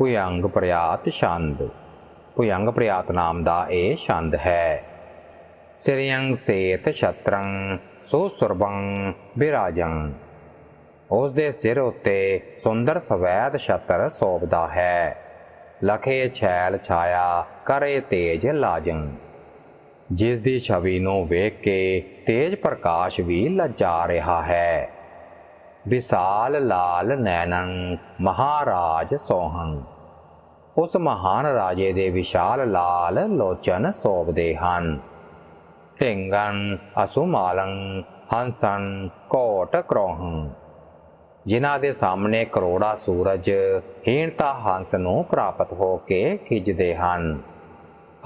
ਭੁਯੰਗ ਪ੍ਰਿਆਤ ਛੰਦ। ਭੁਯੰਗ ਪ੍ਰਿਆਤ ਨਾਮ ਦਾ ਇਹ ਛੰਦ ਹੈ। ਸਿਰਿਯੰ ਸੇਤ ਛਤਰੰ, ਸੋ ਸੁਰਬੰ ਬਿਰਾਜੰ। ਉਸ ਦੇ ਸਿਰ ਉੱਤੇ ਸੁੰਦਰ ਸਵੈਦ ਛਤਰ ਸੋਭਦਾ ਹੈ। ਲਖੇ ਛੈਲ ਛਾਇਆ, ਕਰੇ ਤੇਜ ਲਾਜੰ। ਜਿਸ ਦੀ ਛਵੀ ਨੂੰ ਵੇਖ ਕੇ ਤੇਜ ਪ੍ਰਕਾਸ਼ ਵੀ ਲਜਾ ਰਿਹਾ ਹੈ। ਵਿਸਾਲ ਲਾਲ ਨੈਣੰ ਮਹਾਰਾਜ ਸੋਹੰ। ਉਸ ਮਹਾਨ ਰਾਜੇ ਦੇ ਵਿਸ਼ਾਲ ਲਾਲ ਲੋਚਨ ਸੋਭਦੇ ਹਨ। ਢਿੰਗਨ, ਅਸੁਮਾਲੰ, ਹੰਸਨ ਕੋਟ ਕ੍ਰੋਹੰ। ਜਿਨ੍ਹਾਂ ਦੇ ਸਾਹਮਣੇ ਕਰੋੜਾ ਸੂਰਜ ਹੀਣਤਾ ਹੰਸ ਨੂੰ ਪ੍ਰਾਪਤ ਹੋ ਕੇ ਖਿੱਚਦੇ ਹਨ।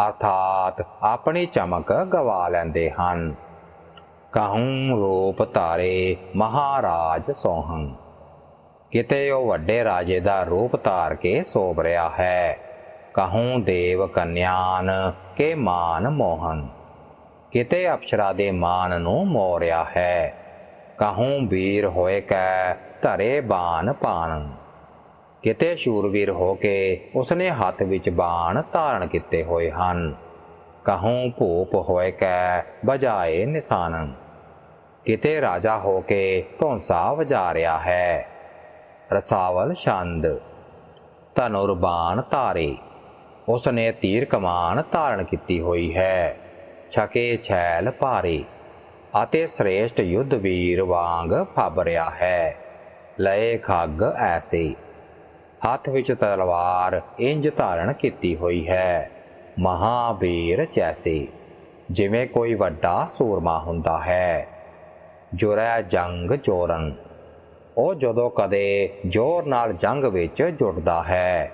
ਅਰਥਾਤ ਆਪਣੀ ਚਮਕ ਗਵਾ ਲੈਂਦੇ ਹਨ। ਕਹੂੰ ਰੂਪ ਧਾਰੇ ਮਹਾਰਾਜ ਸੋਹੰ। ਕਿਤੇ ਉਹ ਵੱਡੇ ਰਾਜੇ ਦਾ ਰੂਪ ਧਾਰ ਕੇ ਸੋਭ ਰਿਹਾ ਹੈ, ਕਹੂੰ ਦੇਵ ਕਨਿਆਨ ਕੇ ਮਾਨ ਮੋਹਨ। ਕਿਤੇ ਅਪਸਰਾ ਦੇ ਮਾਨ ਨੂੰ ਮੋਰਿਆ ਹੈ, ਕਹੂੰ ਵੀਰ ਹੋਏ ਕੈ ਧਰੇ ਬਾਣ ਪਾਣ ਕਿਤੇ ਸ਼ੂਰਵੀਰ ਹੋ ਕੇ ਉਸਨੇ ਹੱਥ ਵਿੱਚ ਬਾਣ ਧਾਰਨ ਕੀਤੇ ਹੋਏ ਹਨ, ਕਹੂੰ ਭੂਪ ਹੋਏ ਕੈ ਬਜਾਏ ਨਿਸ਼ਾਨੰ। ਕਿਤੇ ਰਾਜਾ ਹੋ ਕੇ ਧੌਂਸਾ ਵਜਾ ਰਿਹਾ ਹੈ। ਰਸਾਵਲ ਛੰਦ। ਧਨੁਰਬਾਣ ਧਾਰੇ। ਉਸਨੇ ਤੀਰ ਕਮਾਨ ਧਾਰਨ ਕੀਤੀ ਹੋਈ ਹੈ। ਛਕੇ ਛੈਲ ਭਾਰੇ। ਅਤੇ ਸ੍ਰੇਸ਼ਟ ਯੁੱਧ ਵੀਰ ਵਾਂਗ ਫੱਬ ਰਿਹਾ ਹੈ। ਲਏ ਖੱਗ ਐਸੇ। ਹੱਥ ਵਿੱਚ ਤਲਵਾਰ ਇੰਜ ਧਾਰਨ ਕੀਤੀ ਹੋਈ ਹੈ। ਮਹਾਵੀਰ ਜੈਸੇ ਜਿਵੇਂ ਕੋਈ ਵੱਡਾ ਸੂਰਮਾ ਹੁੰਦਾ ਹੈ। ਜੁਰੈ ਜੰਗ ਚੋਰਨ। ਉਹ ਜਦੋਂ ਕਦੇ ਜ਼ੋਰ ਨਾਲ ਜੰਗ ਵਿੱਚ ਜੁਟਦਾ ਹੈ,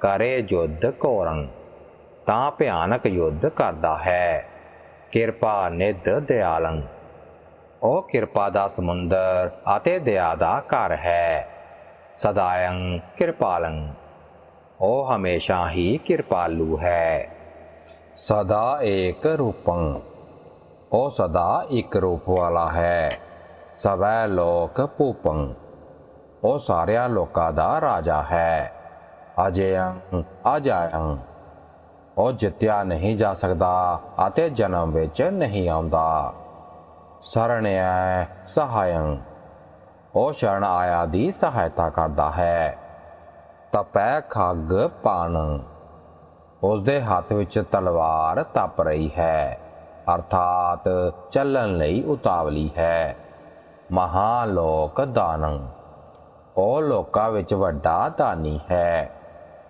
ਕਰੇ ਯੁੱਧ ਕੋਰੰ ਤਾਂ ਭਿਆਨਕ ਯੁੱਧ ਕਰਦਾ ਹੈ। ਕਿਰਪਾ ਨਿਧ ਦਿਆਲੰ। ਉਹ ਕਿਰਪਾ ਦਾ ਸਮੁੰਦਰ ਅਤੇ ਦਇਆ ਦਾ ਘਰ ਹੈ। ਸਦਾਇੰ ਕਿਰਪਾਲੰ। ਉਹ ਹਮੇਸ਼ਾ ਹੀ ਕਿਰਪਾਲੂ ਹੈ। ਸਦਾ ਏਕ ਰੂਪੰ। ਉਹ ਸਦਾ ਇੱਕ ਰੂਪ ਵਾਲਾ ਹੈ। ਸਵੈ ਲੋਕ ਪੂਪੰ ਉਹ ਸਾਰਿਆਂ ਲੋਕਾਂ ਦਾ ਰਾਜਾ ਹੈ। ਅਜੇਯੰ ਅਜਾਯੰ ਉਹ ਜਿੱਤਿਆ ਨਹੀਂ ਜਾ ਸਕਦਾ ਅਤੇ ਜਨਮ ਵਿੱਚ ਨਹੀਂ ਆਉਂਦਾ। ਸਰਣਿਆ ਸਹਾਇੰ। ਉਹ ਸ਼ਰਨ ਆਇਆ ਦੀ ਸਹਾਇਤਾ ਕਰਦਾ ਹੈ। ਤਪੈ ਖੱਗ ਪਾਣ। ਉਸ ਦੇ ਹੱਥ ਵਿੱਚ ਤਲਵਾਰ ਤਪ ਰਹੀ ਹੈ। ਅਰਥਾਤ ਚੱਲਣ ਲਈ ਉਤਾਵਲੀ ਹੈ। ਮਹਾਲੋਕ ਦਾਨੰ। ਉਹ ਲੋਕਾਂ ਵਿੱਚ ਵੱਡਾ ਦਾਨੀ ਹੈ।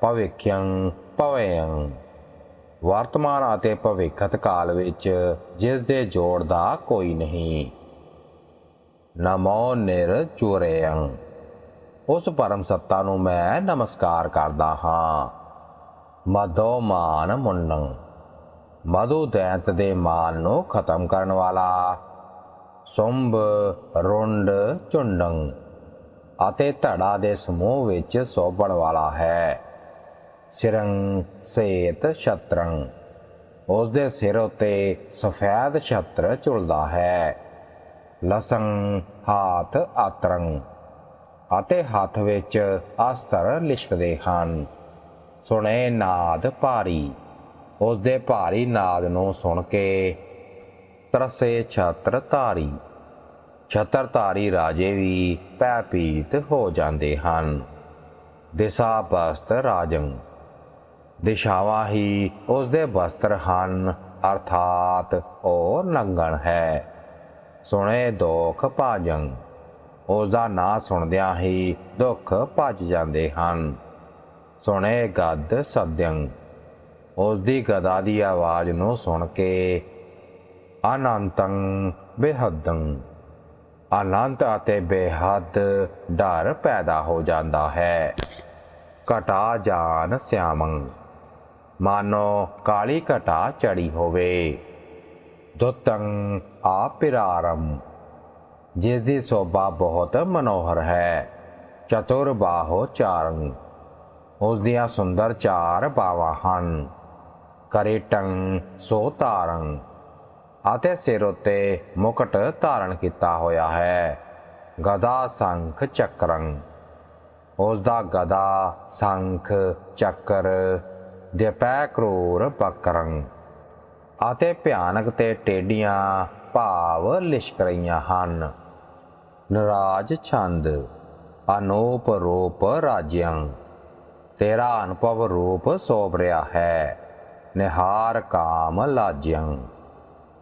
ਭਵਿੱਖਯੰ ਭਵਯੰ। ਵਰਤਮਾਨ ਅਤੇ ਭਵਿੱਖਤ ਕਾਲ ਵਿੱਚ ਜਿਸ ਦੇ ਜੋੜ ਦਾ ਕੋਈ ਨਹੀਂ। ਨਮੋ ਨਿਰ ਚੁਰੇਯੰ। ਉਸ ਪਰਮ ਸੱਤਾ ਨੂੰ ਮੈਂ ਨਮਸਕਾਰ ਕਰਦਾ ਹਾਂ। ਮਦੋ ਮਾਨ ਮੁੰਨੰ। ਮਧੂ ਦੈਂਤ ਦੇ ਮਾਨ ਨੂੰ ਖਤਮ ਕਰਨ ਵਾਲਾ। ਸੁੰਭ ਰੁੰਡ, ਝੁੰਡੰ ਅਤੇ ਧੜਾ ਦੇ ਸਮੂਹ ਵਿੱਚ ਸੋਭਣ ਵਾਲਾ ਹੈ। ਸਿਰੰ, ਸੇਤ, ਛਤਰੰ। ਉਸ ਦੇ ਸਿਰ ਉਤੇ ਸਫੈਦ ਛਤਰ ਝੁਲਦਾ ਹੈ। ਲਸੰ, ਹਾਥ, ਆਤਰੰ ਅਤੇ ਹੱਥ ਵਿੱਚ ਅਸਤਰ ਲਿਸ਼ਕਦੇ ਹਨ। ਸੁਣੇ ਨਾਦ ਭਾਰੀ। ਉਸ ਦੇ ਭਾਰੀ ਨਾਦ ਨੂੰ ਸੁਣ ਕੇ ਤਰਸੇ ਛਤਰ ਧਾਰੀ ਛਤਰ ਧਾਰੀ ਰਾਜੇ ਵੀ ਪੈਪੀਤ ਹੋ ਜਾਂਦੇ ਹਨ। ਦਿਸ਼ਾ ਬਸਤ ਰਾਜੰ, ਦਿਸ਼ਾਵਾਂ ਹੀ ਉਸ ਦੇ ਬਸਤਰ ਹਨ, ਅਰਥਾਤ ਉਹ ਨੰਗਣ ਹੈ। ਸੁਣੇ ਦੁੱਖ ਭਾਜੰ ਉਸ ਦਾ ਨਾਂ ਸੁਣਦਿਆਂ ਹੀ ਦੁੱਖ ਭੱਜ ਜਾਂਦੇ ਹਨ। ਸੁਣੇ ਗੱਦ ਸਦਯੰ ਉਸ ਦੀ ਗਦਾ ਦੀ ਆਵਾਜ਼ ਨੂੰ ਸੁਣ ਕੇ ਅਨੰਤੰ ਬੇਹੱਦੰ। ਅਨੰਤ ਅਤੇ ਬੇਹੱਦ ਡਰ ਪੈਦਾ ਹੋ ਜਾਂਦਾ ਹੈ। ਘਟਾ ਜਾਨ ਸਿਆਮੰ। ਮਾਨੋ ਕਾਲੀ ਘਟਾ ਚੜੀ ਹੋਵੇ। ਦੁਤੰ ਆਪਿਰਾਰਮ ਜਿਸ ਦੀ ਸੋਭਾ ਬਹੁਤ ਮਨੋਹਰ ਹੈ। ਚਤੁਰ ਬਾਹੋ ਚਾਰੰ। ਉਸ ਦੀਆਂ ਸੁੰਦਰ ਚਾਰ ਬਾਵਾਂ ਹਨ। ਕਰਿਟੰ ਸੋ ਤਾਰੰ ਅਤੇ ਸਿਰ ਉਤੇ ਮੁਕਟ ਧਾਰਨ ਕੀਤਾ ਹੋਇਆ ਹੈ। ਗਦਾ ਸੰਖ ਚੱਕਰੰ। ਉਸ ਦਾ ਗਦਾ ਸੰਖ ਚੱਕਰ, ਦਿਪੈ ਕਰੂਰ ਬਕਰੰ ਅਤੇ ਭਿਆਨਕ ਤੇ ਟੇਡੀਆਂ ਭਾਵ ਲਿਸ਼ਕ ਰਹੀਆਂ ਹਨ। ਨਰਾਜ ਛੰਦ, ਅਨੋਪ ਰੂਪ ਰਾਜਿਅੰ ਤੇਰਾ ਅਨੁਭਵ ਰੂਪ ਸੋਭ ਰਿਹਾ ਹੈ। ਨਿਹਾਰ ਕਾਮ ਲਾਜਿਅੰ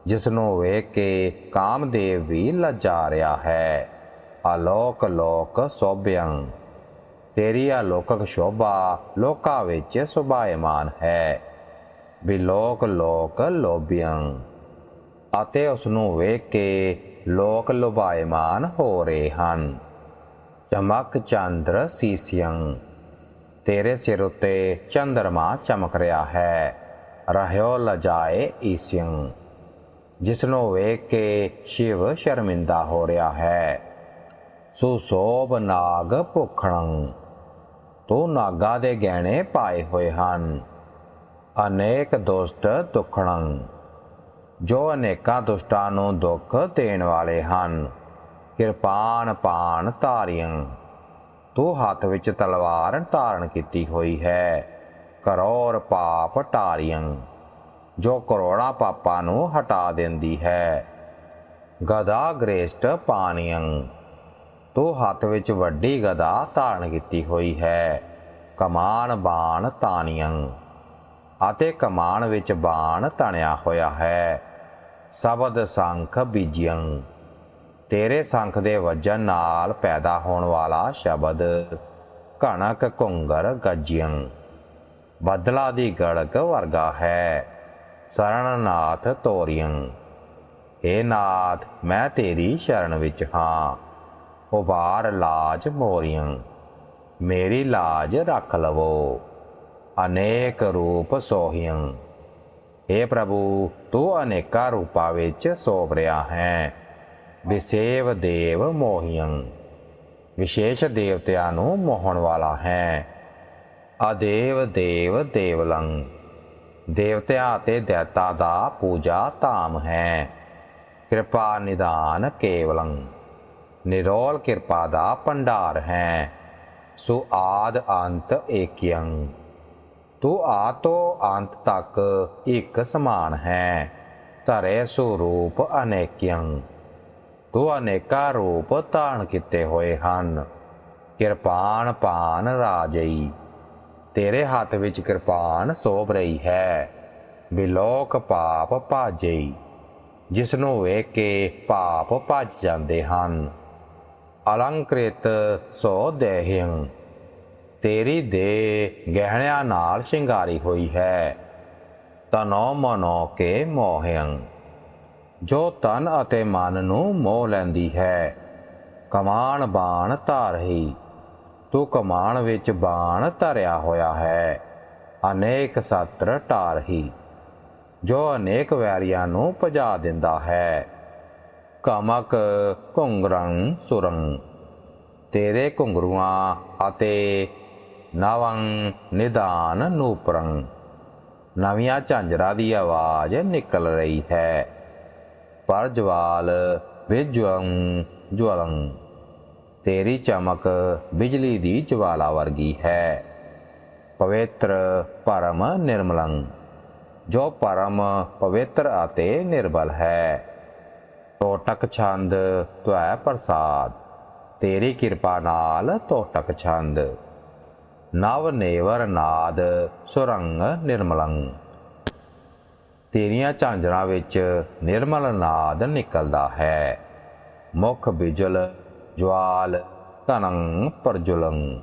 ਜਿਸ ਨੂੰ ਵੇਖ ਕੇ ਕਾਮਦੇਵ ਵੀ ਲਜਾ ਰਿਹਾ ਹੈ। ਆਲੋਕ ਲੋਕ ਸੋਭਿਅੰ ਤੇਰੀ ਅਲੋਕਕ ਸ਼ੋਭਾ ਲੋਕਾਂ ਵਿੱਚ ਸੁਭਾਇਮਾਨ ਹੈ। ਬਿਲੋਕ ਲੋਕ ਲੋਕ ਲੋਭਿਅੰ ਅਤੇ ਉਸ ਨੂੰ ਵੇਖ ਕੇ ਲੋਕ ਲੁਭਾਇਮਾਨ ਹੋ ਰਹੇ ਹਨ। ਚਮਕ ਚੰਦਰ ਸੀਸਿਯੰ, ਤੇਰੇ ਸਿਰ ਉੱਤੇ ਚੰਦਰਮਾ ਚਮਕ ਰਿਹਾ ਹੈ। ਰਹਿਓ ਲਜਾਏ ਈਸਿਯੰ ਜਿਸ ਨੂੰ ਵੇਖ ਕੇ ਸ਼ਿਵ ਸ਼ਰਮਿੰਦਾ ਹੋ ਰਿਹਾ ਹੈ। ਸੁਸੋਭ ਨਾਗ ਭੁਖਣੰ, ਤੋ ਨਾਗਾ ਦੇ ਗਹਿਣੇ ਪਾਏ ਹੋਏ ਹਨ। ਅਨੇਕ ਦੁਸ਼ਟ ਦੁਖਣੰ, ਜੋ ਅਨੇਕਾਂ ਦੁਸ਼ਟਾਂ ਨੂੰ ਦੁੱਖ ਦੇਣ ਵਾਲੇ ਹਨ। ਕਿਰਪਾਨ ਪਾਨ ਧਾਰਿਯੰ ਤੂੰ ਹੱਥ ਵਿੱਚ ਤਲਵਾਰ ਧਾਰਨ ਕੀਤੀ ਹੋਈ ਹੈ। ਕਰੋੜ ਪਾਪ ਟਾਰਿਯੰ ਜੋ ਕਰੋੜਾਂ ਪਾਪਾਂ ਨੂੰ ਹਟਾ ਦਿੰਦੀ ਹੈ। ਗਦਾ ਗ੍ਰੇਸਟ ਪਾਨੀਯੰ ਤੂੰ ਹੱਥ ਵਿੱਚ ਵੱਡੀ ਗਦਾ ਧਾਰਨ ਕੀਤੀ ਹੋਈ ਹੈ। ਕਮਾਨ ਬਾਣ ਤਾਨੀਯੰ ਅਤੇ ਕਮਾਨ ਵਿੱਚ ਬਾਣ ਤਣਿਆ ਹੋਇਆ ਹੈ। ਸ਼ਬਦ ਸੰਖ ਬੀਜਿਯੰ ਤੇਰੇ ਸੰਖ ਦੇ ਵਜਨ ਨਾਲ ਪੈਦਾ ਹੋਣ ਵਾਲਾ ਸ਼ਬਦ, ਕਣਕ ਘੁੰਗਰ ਗੱਜਿਯੰ ਬਦਲਾ ਦੀ ਗੜਕ ਵਰਗਾ ਹੈ। ਸਰਣਨਾਥ ਤੋਰੀਅੰ। ਏ ਨਾਥ, ਮੈਂ ਤੇਰੀ ਸ਼ਰਨ ਵਿੱਚ ਹਾਂ। ਉਬਾਰ ਲਾਜ ਮੋਰੀਅੰ। ਮੇਰੀ ਲਾਜ ਰੱਖ ਲਵੋ। ਅਨੇਕ ਰੂਪ ਸੋਹੀਅੰ। ਏ ਪ੍ਰਭੂ, ਤੂੰ ਅਨੇਕਾਂ ਰੂਪਾਂ ਵਿੱਚ ਸੋਭ ਰਿਹਾ ਹੈ। ਵਿਸੇਵ ਦੇਵ ਮੋਹੀਅੰ। ਵਿਸ਼ੇਸ਼ ਦੇਵਤਿਆਂ ਨੂੰ ਮੋਹਣ ਵਾਲਾ ਹੈ। ਅਦੇਵ ਦੇਵ ਦੇਵਲੰ। ਦੇਵਤਿਆਂ ਅਤੇ ਦੈਤਾ ਦਾ ਪੂਜਾ ਧਾਮ ਹੈ। ਕਿਰਪਾ ਨਿਦਾਨ ਕੇਵਲੰ। ਨਿਰੋਲ ਕਿਰਪਾ ਦਾ ਭੰਡਾਰ ਹੈ। ਸੋ ਆਦ ਅੰਤ ਏਕਿਯੰ ਤੂੰ ਆਤੋ ਅੰਤ ਤੱਕ ਇੱਕ ਸਮਾਨ ਹੈ। ਧਰੇ ਸਰੂਪ ਅਨੇਕਿਯੰ ਤੂੰ ਅਨੇਕਾ ਰੂਪ ਧਾਰਨ ਕੀਤੇ ਹੋਏ ਹਨ। ਕਿਰਪਾਨ ਪਾਨ ਰਾਜਈ। ਤੇਰੇ ਹੱਥ ਵਿੱਚ ਕਿਰਪਾਨ ਸੋਭ ਰਹੀ ਹੈ। ਬਿਲੋਕ ਪਾਪ ਭਾਜਈ ਜਿਸ ਨੂੰ ਵੇਖ ਕੇ ਪਾਪ ਭੱਜ ਜਾਂਦੇ ਹਨ। ਅਲੰਕ੍ਰਿਤ ਸੋ ਦੇਹਿੰ ਤੇਰੀ ਦੇ ਗਹਿਣਿਆਂ ਨਾਲ ਸ਼ਿੰਗਾਰੀ ਹੋਈ ਹੈ। ਤਨੋ ਮਨੋ ਕੇ ਮੋਹਿੰ, ਜੋ ਤਨ ਅਤੇ ਮਨ ਨੂੰ ਮੋਹ ਲੈਂਦੀ ਹੈ। ਕਮਾਨ ਬਾਣ ਧਾਰਹੀ ਤੂੰ ਕਮਾਣ ਵਿੱਚ ਬਾਣ ਧਰਿਆ ਹੋਇਆ ਹੈ। ਅਨੇਕ ਸਤਰ ਟਾਰਹੀ ਜੋ ਅਨੇਕ ਵੈਰੀਆਂ ਨੂੰ ਭਜਾ ਦਿੰਦਾ ਹੈ। ਕਮਕ ਘੁੰਗਰੰ ਸੁਰੰ, ਤੇਰੇ ਘੁੰਗਰੂਆਂ ਅਤੇ ਨਵੰ ਨਿਦਾਨ ਨੂਪਰੰ। ਨਵੀਆਂ ਝਾਂਜਰਾਂ ਦੀ ਆਵਾਜ਼ ਨਿਕਲ ਰਹੀ ਹੈ। ਪਰ ਜਵਾਲ ਵਿਜਵੰ ਜਵਲੰ। ਤੇਰੀ ਚਮਕ ਬਿਜਲੀ ਦੀ ਜਵਾਲਾ ਵਰਗੀ ਹੈ। ਪਵਿੱਤਰ ਪਰਮ ਨਿਰਮਲੰ, ਜੋ ਪਰਮ ਪਵਿੱਤਰ ਅਤੇ ਨਿਰਬਲ ਹੈ। ਟੋਟਕ ਛੰਦ ਤੁਐ ਪ੍ਰਸਾਦ, ਤੇਰੀ ਕਿਰਪਾ ਨਾਲ ਟੋਟਕ ਛੰਦ। ਨਵ ਨੇਵਰ ਨਾਦ ਸੁਰੰਗ ਨਿਰਮਲੰ, ਤੇਰੀਆਂ ਝਾਂਜਰਾਂ ਵਿੱਚ ਨਿਰਮਲ ਨਾਦ ਨਿਕਲਦਾ ਹੈ। ਮੁਖ ਬਿਜਲ ਜਵਾਲ ਕਨੰ ਪਰਜੁਲੰ।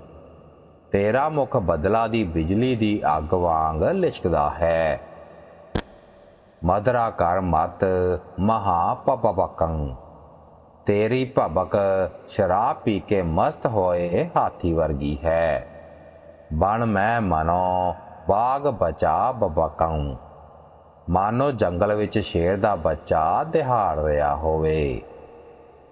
ਤੇਰਾ ਮੁਖ ਬਦਲਾ ਦੀ ਬਿਜਲੀ ਦੀ ਅੱਗ ਵਾਂਗ ਲਿਸ਼ਕਦਾ ਹੈ। ਮਦਰਾ ਕਰ ਮਤ ਮਹਾ ਪਪਪਕੰ। ਤੇਰੀ ਭਬਕ ਸ਼ਰਾਬ ਪੀ ਕੇ ਮਸਤ ਹੋਏ ਹਾਥੀ ਵਰਗੀ ਹੈ। ਬਣ ਮੈਂ ਮਨੋ ਬਾਗ ਬਚਾ ਬਬਕੰ। ਮਾਨੋ ਜੰਗਲ ਵਿੱਚ ਸ਼ੇਰ ਦਾ ਬੱਚਾ ਦਿਹਾੜ ਰਿਹਾ ਹੋਵੇ।